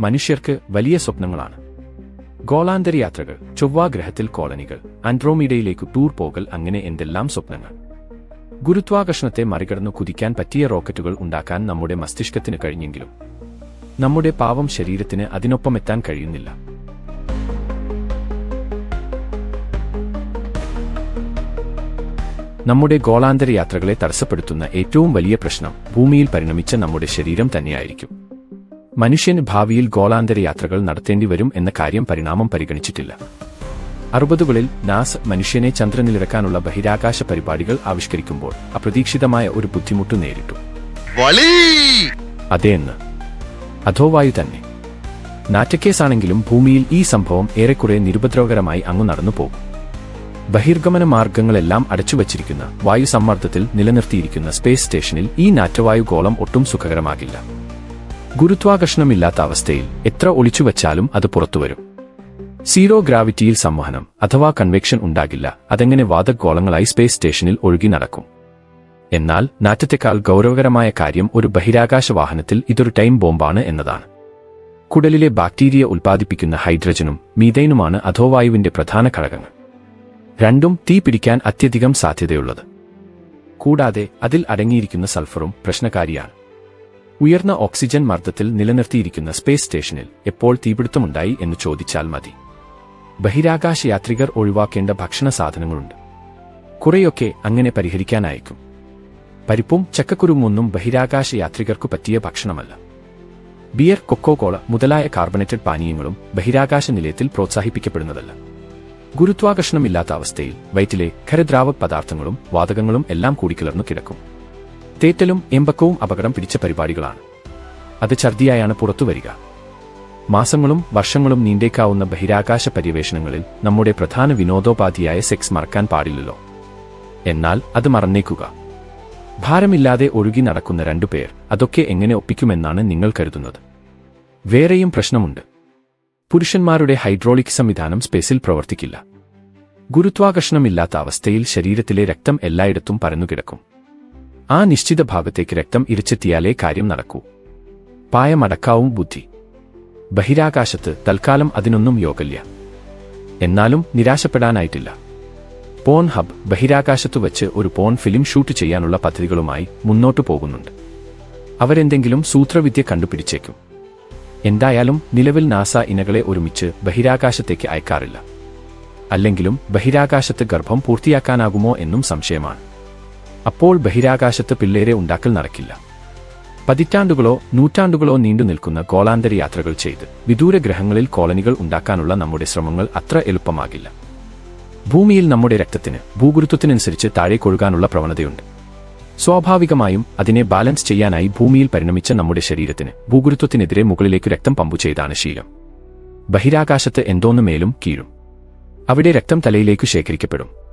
മനുഷ്യർക്ക് വലിയ സ്വപ്നങ്ങളാണ്. ഗോളാന്തര യാത്രകൾ ചൊവ്വാഗ്രഹത്തിൽ കോളനികൾ ആൻഡ്രോമീഡയിലേക്ക് ടൂർ പോകൽ അങ്ങനെ എന്തെല്ലാം സ്വപ്നങ്ങൾ. ഗുരുത്വാകർഷണത്തെ മറികടന്നു കുതിക്കാൻ പറ്റിയ റോക്കറ്റുകൾ ഉണ്ടാക്കാൻ നമ്മുടെ മസ്തിഷ്കത്തിന് കഴിഞ്ഞെങ്കിലും നമ്മുടെ പാവം ശരീരത്തിന് അതിനൊപ്പം എത്താൻ കഴിയുന്നില്ല. നമ്മുടെ ഗോളാന്തര യാത്രകളെ തടസ്സപ്പെടുത്തുന്ന ഏറ്റവും വലിയ പ്രശ്നം ഭൂമിയിൽ പരിണമിച്ച നമ്മുടെ ശരീരം തന്നെയായിരിക്കും. മനുഷ്യൻ ഭാവിയിൽ ഗോളാന്തര യാത്രകൾ നടത്തേണ്ടി വരും എന്ന കാര്യം പരിണാമം പരിഗണിച്ചിട്ടില്ല. അറുപതുകളിൽ നാസ് മനുഷ്യനെ ചന്ദ്രനിലിറക്കാനുള്ള ബഹിരാകാശ പരിപാടികൾ ആവിഷ്കരിക്കുമ്പോൾ അപ്രതീക്ഷിതമായ ഒരു ബുദ്ധിമുട്ട് നേരിട്ടു. അതേന്ന് അധോവായു തന്നെ. നാറ്റക്കേസാണെങ്കിലും ഭൂമിയിൽ ഈ സംഭവം ഏറെക്കുറെ നിരുപദ്രവകരമായി അങ്ങു നടന്നു പോകും. ബഹിർഗമന മാർഗങ്ങളെല്ലാം അടച്ചുവച്ചിരിക്കുന്ന വായുസമ്മർദ്ദത്തിൽ നിലനിർത്തിയിരിക്കുന്ന സ്പേസ് സ്റ്റേഷനിൽ ഈ നാറ്റവായു ഗോളം ഒട്ടും സുഖകരമാകില്ല. ഗുരുത്വാകർഷണമില്ലാത്ത അവസ്ഥയിൽ എത്ര ഒളിച്ചു ഒളിച്ചുവച്ചാലും അത് പുറത്തുവരും. സീറോ ഗ്രാവിറ്റിയിൽ സംവഹനം അഥവാ കൺവെക്ഷൻ ഉണ്ടാകില്ല അതെങ്ങനെ വാതകോളങ്ങളായി സ്പേസ് സ്റ്റേഷനിൽ ഒഴുകി നടക്കും. എന്നാൽ നാറ്റത്തെക്കാൾ ഗൗരവകരമായ കാര്യം ഒരു ബഹിരാകാശ വാഹനത്തിൽ ഇതൊരു ടൈം ബോംബാണ് എന്നതാണ്. കുടലിലെ ബാക്ടീരിയ ഉൽപ്പാദിപ്പിക്കുന്ന ഹൈഡ്രജനും മീതൈനുമാണ് അധോവായുവിന്റെ പ്രധാന ഘടകങ്ങൾ. രണ്ടും തീ പിടിക്കാൻ അത്യധികം സാധ്യതയുള്ളത്. കൂടാതെ അതിൽ അടങ്ങിയിരിക്കുന്ന സൾഫറും പ്രശ്നകാരിയാണ്. ഉയർന്ന ഓക്സിജൻ മർദ്ദത്തിൽ നിലനിർത്തിയിരിക്കുന്ന സ്പേസ് സ്റ്റേഷനിൽ എപ്പോൾ തീപിടുത്തമുണ്ടായി എന്ന് ചോദിച്ചാൽ മതി. ബഹിരാകാശ യാത്രികർ ഒഴിവാക്കേണ്ട ഭക്ഷണ സാധനങ്ങളുണ്ട്. കുറെയൊക്കെ അങ്ങനെ പരിഹരിക്കാനായേക്കും. പരിപ്പും ചക്കക്കുരുമൊന്നും ബഹിരാകാശ യാത്രികർക്കു പറ്റിയ ഭക്ഷണമല്ല. ബിയർ കൊക്കോ കോള മുതലായ കാർബണേറ്റഡ് പാനീയങ്ങളും ബഹിരാകാശ നിലയത്തിൽ പ്രോത്സാഹിപ്പിക്കപ്പെടുന്നതല്ല. ഗുരുത്വാകർഷണമില്ലാത്ത അവസ്ഥയിൽ വയറ്റിലെ ഖരദ്രാവക പദാർത്ഥങ്ങളും വാതകങ്ങളും എല്ലാം കൂടിക്കിളർന്നു കിടക്കും. തേറ്റലും എമ്പക്കവും അപകടം പിടിച്ച പരിപാടികളാണ്. അത് ഛർദിയായാണ് പുറത്തുവരിക മാസങ്ങളും വർഷങ്ങളും നീണ്ടേക്കാവുന്ന ബഹിരാകാശ പര്യവേഷണങ്ങളിൽ നമ്മുടെ പ്രധാന വിനോദോപാധിയായ സെക്സ് മറക്കാൻ പാടില്ലല്ലോ. എന്നാൽ അത് മറന്നേക്കുക. ഭാരമില്ലാതെ ഒഴുകി നടക്കുന്ന രണ്ടുപേർ അതൊക്കെ എങ്ങനെ ഒപ്പിക്കുമെന്നാണ് നിങ്ങൾ കരുതുന്നത്. വേറെയും പ്രശ്നമുണ്ട്. പുരുഷന്മാരുടെ ഹൈഡ്രോളിക് സംവിധാനം സ്പേസിൽ പ്രവർത്തിക്കില്ല. ഗുരുത്വാകർഷണമില്ലാത്ത അവസ്ഥയിൽ ശരീരത്തിലെ രക്തം എല്ലായിടത്തും പരന്നുകിടക്കും. ആ നിശ്ചിത ഭാഗത്തേക്ക് രക്തം ഇരിച്ചെത്തിയാലേ കാര്യം നടക്കൂ. പായമടക്കാവും ബുദ്ധി. ബഹിരാകാശത്ത് തൽക്കാലം അതിനൊന്നും യോഗല്യ. എന്നാലും നിരാശപ്പെടാനായിട്ടില്ല. പോൺ ഹബ് ബഹിരാകാശത്തു വച്ച് ഒരു പോൺ ഫിലിം ഷൂട്ട് ചെയ്യാനുള്ള പദ്ധതികളുമായി മുന്നോട്ടു പോകുന്നുണ്ട്. അവരെന്തെങ്കിലും സൂത്രവിദ്യ കണ്ടുപിടിച്ചേക്കും. എന്തായാലും നിലവിൽ നാസ ഇനകളെ ഒരുമിച്ച് ബഹിരാകാശത്തേക്ക് അയക്കാറില്ല. അല്ലെങ്കിലും ബഹിരാകാശത്ത് ഗർഭം പൂർത്തിയാക്കാനാകുമോ എന്നും സംശയമാണ്. അപ്പോൾ ബഹിരാകാശത്ത് പിള്ളേരെ ഉണ്ടാക്കൽ നടക്കില്ല. പതിറ്റാണ്ടുകളോ നൂറ്റാണ്ടുകളോ നീണ്ടു നിൽക്കുന്ന കോളാന്തര യാത്രകൾ ചെയ്ത് വിദൂര ഗ്രഹങ്ങളിൽ കോളനികൾ ഉണ്ടാക്കാനുള്ള നമ്മുടെ ശ്രമങ്ങൾ അത്ര എളുപ്പമാകില്ല. ഭൂമിയിൽ നമ്മുടെ രക്തത്തിന് ഭൂഗുരുത്വത്തിനനുസരിച്ച് താഴേക്കൊഴുകാനുള്ള പ്രവണതയുണ്ട്. സ്വാഭാവികമായും അതിനെ ബാലൻസ് ചെയ്യാനായി ഭൂമിയിൽ പരിണമിച്ച നമ്മുടെ ശരീരത്തിന് ഭൂഗുരുത്വത്തിനെതിരെ മുകളിലേക്ക് രക്തം പമ്പു ചെയ്താണ് ശീലം. ബഹിരാകാശത്ത് എന്തോന്ന് മേലും കീഴും. അവിടെ രക്തം തലയിലേക്ക് ശേഖരിക്കപ്പെടും.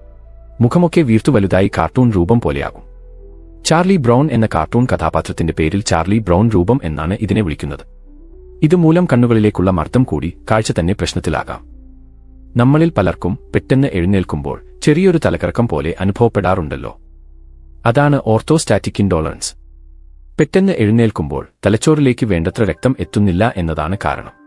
മുഖമൊക്കെ വീർത്തു വലുതായി കാർട്ടൂൺ രൂപം പോലെയാകും. ചാർലി ബ്രൗൺ എന്ന കാർട്ടൂൺ കഥാപാത്രത്തിന്റെ പേരിൽ ചാർലി ബ്രൗൺ രൂപം എന്നാണ് ഇതിനെ വിളിക്കുന്നത്. ഇതുമൂലം കണ്ണുകളിലേക്കുള്ള മർദ്ദം കൂടി കാഴ്ച തന്നെ പ്രശ്നത്തിലാകാം. നമ്മളിൽ പലർക്കും പെട്ടെന്ന് എഴുന്നേൽക്കുമ്പോൾ ചെറിയൊരു തലകറക്കം പോലെ അനുഭവപ്പെടാറുണ്ടല്ലോ. അതാണ് ഓർത്തോസ്റ്റാറ്റിക് ഇൻഡോളറൻസ്. പെട്ടെന്ന് എഴുന്നേൽക്കുമ്പോൾ തലച്ചോറിലേക്ക് വേണ്ടത്ര രക്തം എത്തുന്നില്ല എന്നതാണ് കാരണം.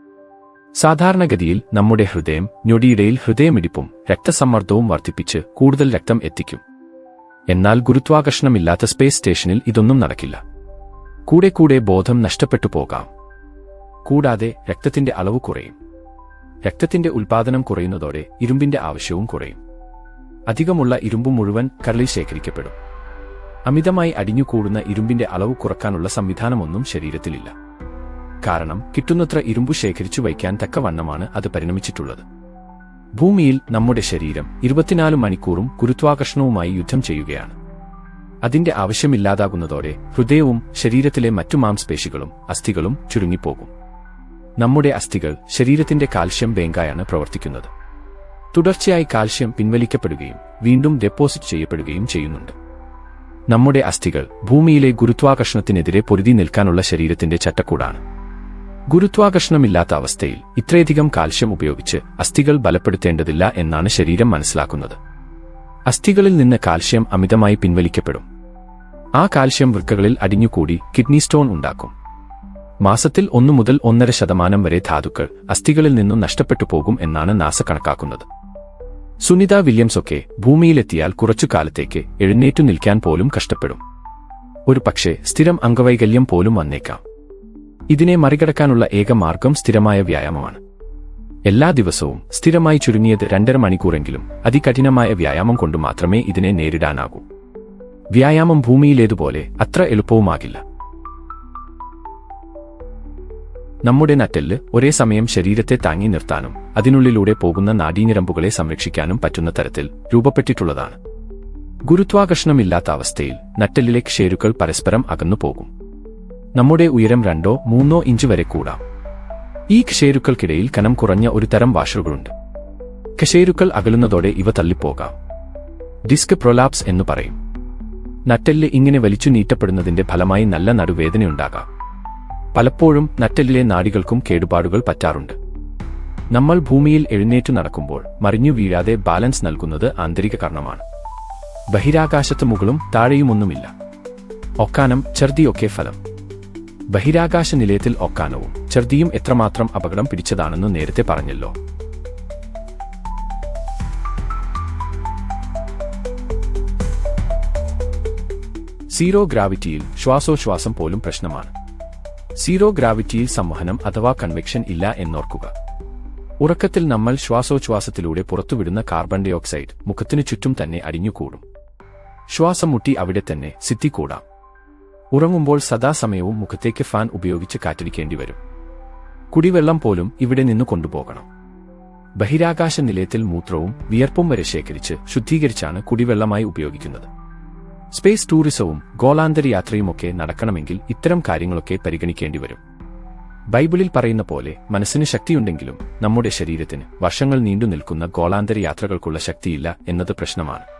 സാധാരണഗതിയിൽ നമ്മുടെ ഹൃദയം ഞൊടിയിടയിൽ ഹൃദയമിടിപ്പും രക്തസമ്മർദ്ദവും വർദ്ധിപ്പിച്ച് കൂടുതൽ രക്തം എത്തിക്കും. എന്നാൽ ഗുരുത്വാകർഷണമില്ലാത്ത സ്പേസ് സ്റ്റേഷനിൽ ഇതൊന്നും നടക്കില്ല. കൂടെ കൂടെ ബോധം നഷ്ടപ്പെട്ടു പോകാം. കൂടാതെ രക്തത്തിന്റെ അളവ് കുറയും. രക്തത്തിന്റെ ഉൽപാദനം കുറയുന്നതോടെ ഇരുമ്പിന്റെ ആവശ്യവും കുറയും. അധികമുള്ള ഇരുമ്പ് മുഴുവൻ കരളിൽ ശേഖരിക്കപ്പെടും. അമിതമായി അടിഞ്ഞുകൂടുന്ന ഇരുമ്പിന്റെ അളവ് കുറക്കാനുള്ള സംവിധാനമൊന്നും ശരീരത്തിലില്ല. കാരണം കിട്ടുന്നത്ര ഇരുമ്പു ശേഖരിച്ചു വയ്ക്കാൻ തക്കവണ്ണമാണ് അത് പരിണമിച്ചിട്ടുള്ളത്. ഭൂമിയിൽ നമ്മുടെ ശരീരം ഇരുപത്തിനാല് മണിക്കൂറും ഗുരുത്വാകർഷണവുമായി യുദ്ധം ചെയ്യുകയാണ്. അതിന്റെ ആവശ്യമില്ലാതാകുന്നതോടെ ഹൃദയവും ശരീരത്തിലെ മറ്റു മാംസ്പേശികളും അസ്ഥികളും ചുരുങ്ങിപ്പോകും. നമ്മുടെ അസ്ഥികൾ ശരീരത്തിന്റെ കാൽഷ്യം ബേങ്കായാണ് പ്രവർത്തിക്കുന്നത്. തുടർച്ചയായി കാൽഷ്യം പിൻവലിക്കപ്പെടുകയും വീണ്ടും ഡെപ്പോസിറ്റ് ചെയ്യപ്പെടുകയും ചെയ്യുന്നുണ്ട്. നമ്മുടെ അസ്ഥികൾ ഭൂമിയിലെ ഗുരുത്വാകർഷണത്തിനെതിരെ പൊരുതി നിൽക്കാനുള്ള ശരീരത്തിന്റെ ചട്ടക്കൂടാണ്. ഗുരുത്വാകർഷണമില്ലാത്ത അവസ്ഥയിൽ ഇത്രയധികം കാൽഷ്യം ഉപയോഗിച്ച് അസ്ഥികൾ ബലപ്പെടുത്തേണ്ടതില്ല എന്നാണ് ശരീരം മനസ്സിലാക്കുന്നത്. അസ്ഥികളിൽ നിന്ന് കാൽഷ്യം അമിതമായി പിൻവലിക്കപ്പെടും. ആ കാൽഷ്യം വൃക്കകളിൽ അടിഞ്ഞുകൂടി കിഡ്നി സ്റ്റോൺ ഉണ്ടാക്കും. മാസത്തിൽ ഒന്നു മുതൽ ഒന്നര ശതമാനം വരെ ധാതുക്കൾ അസ്ഥികളിൽ നിന്നും നഷ്ടപ്പെട്ടു പോകും എന്നാണ് നാസ കണക്കാക്കുന്നത്. സുനിത വില്യംസ് ഒക്കെ ഭൂമിയിലെത്തിയാൽ കുറച്ചു കാലത്തേക്ക് എഴുന്നേറ്റു നിൽക്കാൻ പോലും കഷ്ടപ്പെടും. ഒരു പക്ഷേ സ്ഥിരം അംഗവൈകല്യം പോലും വന്നേക്കാം. ഇതിനെ മറികടക്കാനുള്ള ഏക മാർഗം സ്ഥിരമായ വ്യായാമമാണ്. എല്ലാ ദിവസവും സ്ഥിരമായി ചുരുങ്ങിയത് രണ്ടര മണിക്കൂറെങ്കിലും അതികഠിനമായ വ്യായാമം കൊണ്ട് മാത്രമേ ഇതിനെ നേരിടാനാകൂ. വ്യായാമം ഭൂമിയിലേതുപോലെ അത്ര എളുപ്പവുമാകില്ല. നമ്മുടെ നട്ടെല്ല് ഒരേ സമയം ശരീരത്തെ താങ്ങി നിർത്താനും അതിനുള്ളിലൂടെ പോകുന്ന നാഡീഞരമ്പുകളെ സംരക്ഷിക്കാനും പറ്റുന്ന തരത്തിൽ രൂപപ്പെട്ടിട്ടുള്ളതാണ്. ഗുരുത്വാകർഷണമില്ലാത്ത അവസ്ഥയിൽ നട്ടെല്ലിലെ ക്ഷേരുക്കൾ പരസ്പരം അകന്നു പോകും നമ്മുടെ ഉയരം രണ്ടോ മൂന്നോ ഇഞ്ച് വരെ കൂടാം. ഈ കഷേരുക്കൾക്കിടയിൽ കനം കുറഞ്ഞ ഒരു തരം വാഷറുകളുണ്ട്. കശേരുക്കൾ അകലുന്നതോടെ ഇവ തള്ളിപ്പോകാം. ഡിസ്ക് പ്രൊലാപ്സ് എന്ന് പറയും. നട്ടെല്ല് ഇങ്ങനെ വലിച്ചു നീറ്റപ്പെടുന്നതിന്റെ ഫലമായി നല്ല നടുവേദനയുണ്ടാകാം. പലപ്പോഴും നട്ടെല്ലിലെ നാടികൾക്കും കേടുപാടുകൾ പറ്റാറുണ്ട്. നമ്മൾ ഭൂമിയിൽ എഴുന്നേറ്റു നടക്കുമ്പോൾ മറിഞ്ഞു വീഴാതെ ബാലൻസ് നൽകുന്നത് ആന്തരിക കാരണമാണ് ബഹിരാകാശത്ത് മുകളും താഴെയുമൊന്നുമില്ല. ഒക്കാനം ഛർദിയൊക്കെ ഫലം. ബഹിരാകാശ നിലയത്തിൽ ഒക്കാനവും ഛർദിയും എത്രമാത്രം അപകടം പിടിച്ചതാണെന്ന് നേരത്തെ പറഞ്ഞല്ലോ. സീറോ ഗ്രാവിറ്റിയിൽ ശ്വാസോച്ഛ്വാസം പോലും പ്രശ്നമാണ്. സീറോ ഗ്രാവിറ്റിയിൽ സംവഹനം അഥവാ കൺവെക്ഷൻ ഇല്ല എന്നോർക്കുക. ഉറക്കത്തിൽ നമ്മൾ ശ്വാസോച്ഛ്വാസത്തിലൂടെ പുറത്തുവിടുന്ന കാർബൺ ഡയോക്സൈഡ് മുഖത്തിനു ചുറ്റും തന്നെ അടിഞ്ഞുകൂടും. ശ്വാസം മുട്ടി അവിടെ തന്നെ സിത്തിക്കൂടാം. ഉറങ്ങുമ്പോൾ സദാസമയവും മുഖത്തേക്ക് ഫാൻ ഉപയോഗിച്ച് കാറ്റടിക്കേണ്ടി വരും കുടിവെള്ളം പോലും ഇവിടെ നിന്ന് കൊണ്ടുപോകണം. ബഹിരാകാശ നിലയത്തിൽ മൂത്രവും വിയർപ്പും വരെ ശേഖരിച്ച് ശുദ്ധീകരിച്ചാണ് കുടിവെള്ളമായി ഉപയോഗിക്കുന്നത്. സ്പേസ് ടൂറിസവും ഗോളാന്തര യാത്രയുമൊക്കെ നടക്കണമെങ്കിൽ ഇത്തരം കാര്യങ്ങളൊക്കെ പരിഗണിക്കേണ്ടി വരും ബൈബിളിൽ പറയുന്ന പോലെ മനസ്സിന് ശക്തിയുണ്ടെങ്കിലും നമ്മുടെ ശരീരത്തിന് വർഷങ്ങൾ നീണ്ടു നിൽക്കുന്ന ഗോളാന്തര യാത്രകൾക്കുള്ള ശക്തിയില്ല എന്നത് പ്രശ്നമാണ്.